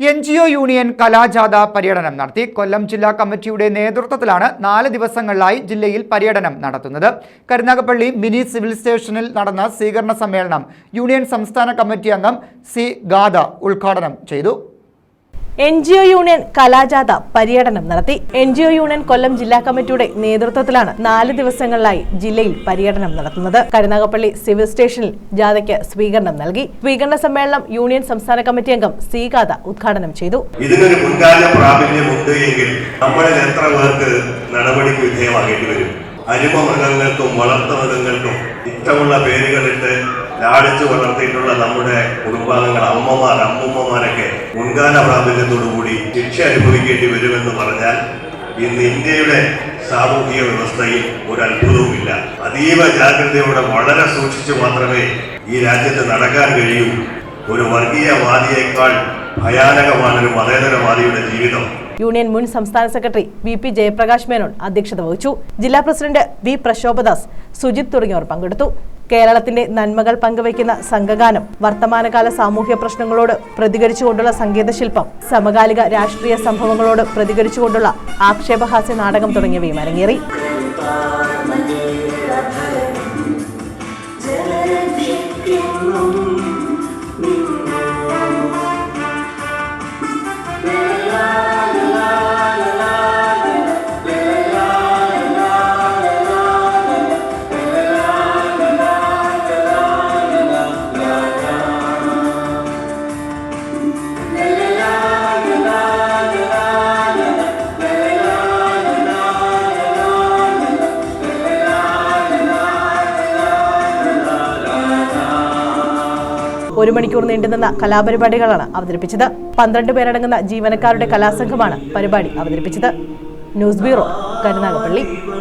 N G O union കലാജാഥ പര്യടനം നടത്തി. കൊല്ലം ജില്ലാ കമ്മിറ്റിയുടെ നേതൃത്വത്തിലാണ് നാല് ദിവസങ്ങളിലായി ജില്ലയിൽ പര്യടനം നടത്തുന്നത്. കരുനാഗപ്പള്ളി മിനി സിവിൽ സ്റ്റേഷനിൽ നടന്ന സ്വീകരണ സമ്മേളനം യൂണിയൻ സംസ്ഥാന കമ്മിറ്റി അംഗം സി ഗാഥ ഉദ്ഘാടനം ചെയ്തു. എൻ ജി ഒ യൂണിയൻ കലാജാഥ പര്യടനം നടത്തി. N G O union Kollam ജില്ലാ കമ്മിറ്റിയുടെ നേതൃത്വത്തിലാണ് നാല് ദിവസങ്ങളിലായി ജില്ലയിൽ പര്യടനം നടത്തുന്നത്. കരുനാഗപ്പള്ളി സിവിൽ സ്റ്റേഷനിൽ ജാഥയ്ക്ക് സ്വീകരണം നൽകി. സ്വീകരണ സമ്മേളനം യൂണിയൻ സംസ്ഥാന കമ്മിറ്റി അംഗം സി ഗാഥ ഉദ്ഘാടനം ചെയ്തു. ഇതിനൊരു മുൻകാല പ്രാബല്യമുണ്ട് നമ്മളിൽ എത്ര പേർക്ക് നടപടിക്ക് വിധേയമാകേണ്ടി വരും. അരുമ വളർത്തു മൃഗങ്ങൾക്കും ഇഷ്ടമുള്ള പേരുകളിട്ട് ലാളിച്ചു വളർത്തിയിട്ടുള്ള നമ്മുടെ കുടുംബാംഗങ്ങൾ അമ്മമാർ അമ്മൂമ്മമാരൊക്കെ മുൻകാല പ്രാബല്യത്തോടുകൂടി ശിക്ഷ അനുഭവിക്കേണ്ടി വരുമെന്ന് പറഞ്ഞാൽ ഇന്ന് ഇന്ത്യയുടെ സാമൂഹിക വ്യവസ്ഥയിൽ ഒരു അത്ഭുതവുമില്ല അതീവ ജാഗ്രതയോടെ വളരെ സൂക്ഷിച്ചു മാത്രമേ ഈ രാജ്യത്ത് നടക്കാൻ കഴിയൂ. ഒരു വർഗീയവാദിയേക്കാൾ ഭയാനകമാണ് ഒരു മതേതരവാദിയുടെ ജീവിതം. യൂണിയൻ മുൻ സംസ്ഥാന secretary V P Jayaprakash Menon അധ്യക്ഷത വഹിച്ചു. ജില്ലാ പ്രസിഡന്റ് വി പ്രശോഭദാസ് സുജിത് തുടങ്ങിയവർ പങ്കെടുത്തു. കേരളത്തിന്റെ നന്മകൾ പങ്കുവയ്ക്കുന്ന സംഘഗാനം വർത്തമാനകാല സാമൂഹ്യ പ്രശ്നങ്ങളോട് പ്രതികരിച്ചുകൊണ്ടുള്ള സംഗീതശില്പം സമകാലിക രാഷ്ട്രീയ സംഭവങ്ങളോട് പ്രതികരിച്ചുകൊണ്ടുള്ള ആക്ഷേപഹാസ്യ നാടകം തുടങ്ങിയവയും അരങ്ങേറി. ഒരു മണിക്കൂർ നീണ്ടുനിന്ന കലാപരിപാടികളാണ് അവതരിപ്പിച്ചത്. പന്ത്രണ്ട് പേരടങ്ങുന്ന ജീവനക്കാരുടെ കലാസംഘമാണ് പരിപാടി അവതരിപ്പിച്ചത്. News bureau Karunagappally.